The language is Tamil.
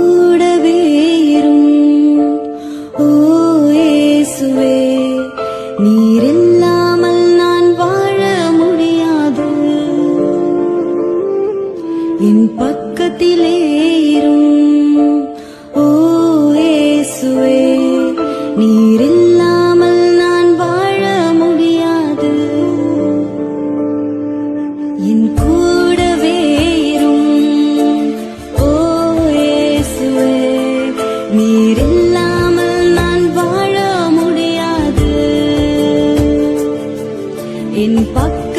கூடவே இரும். ஓ இயேசுவே நீர் இல்லாமல் நான் வாழ முடியாது. என் பக்கத்திலே இரும். ஓ இயேசுவே நீரில்லாமல் நான் வாழ முடியாது. என் பக்க